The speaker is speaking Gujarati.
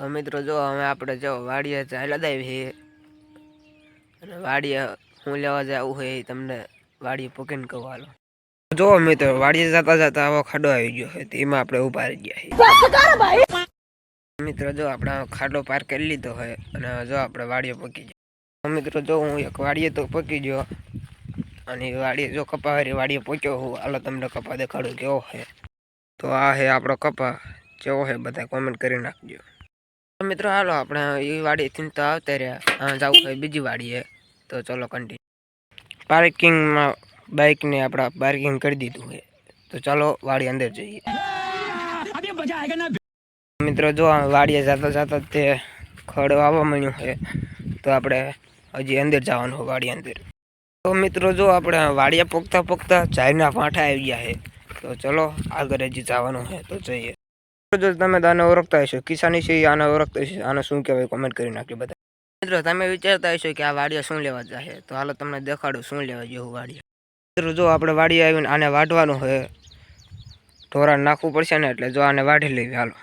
તો મિત્રો જો હવે આપણે જો વાડીએ ચાલ્યા દાવી અને વાડીએ હું લેવા જવું હોય તમને વાડીએ પોકીને કહું હાલો. જો મિત્રો, વાડીએ જતા જતા આવો ખાડો આવી ગયો હોય તેમાં આપણે ઊભા રહી ગયા મિત્રો, જો આપણે ખાડો પાર કરી લીધો હોય અને જો આપણે વાડીએ પકી જાય મિત્રો, જો હું એક વાડીએ તો પકી ગયો, અને વાડીએ જો કપાવાળી વાડીએ પહોંચ્યો હું, હાલો તમને કપા દેખાડું કેવો છે તો આ છે આપણો કપા, કેવો છે બધા કોમેન્ટ કરી નાખજો. મિત્રો હાલો, આપણે એ વાડીથી તો આવતા રહ્યા. જવું હોય બીજી વાડીએ. તો ચલો કન્ટિન્યુ પાર્કિંગમાં બાઇકને આપણા પાર્કિંગ કરી દીધું છે તો ચાલો વાડી અંદર જઈએ. મિત્રો, જો વાડીએ જતા જતા તે ખડ આવવા મળ્યું છે તો આપણે હજી અંદર જવાનું વાડી અંદર. તો મિત્રો, જો આપણે વાડીએ પોગતા પોગતા ઝાડના ફાંઠા આવી ગયા છે. તો ચલો આગળ હજી જવાનું છે તો જઈએ. જો તમે આને ઓળખતા હશો. કિસાની છે આને ઓળખતા હશો. આને શું કહેવાય કોમેન્ટ કરી નાખજો બધા. મિત્રો, તમે વિચારતા હશો કે આ વાડિયા શું લેવા જાય તો હાલો તમને દેખાડું શું લેવા જેવું વાડિયા. મિત્રો, જો આપણે વાડીએ આવીને આને વાઢવાનું છે ઢોરાને નાખવું પડશે ને એટલે જો આને વાઢી લેવી, હાલો.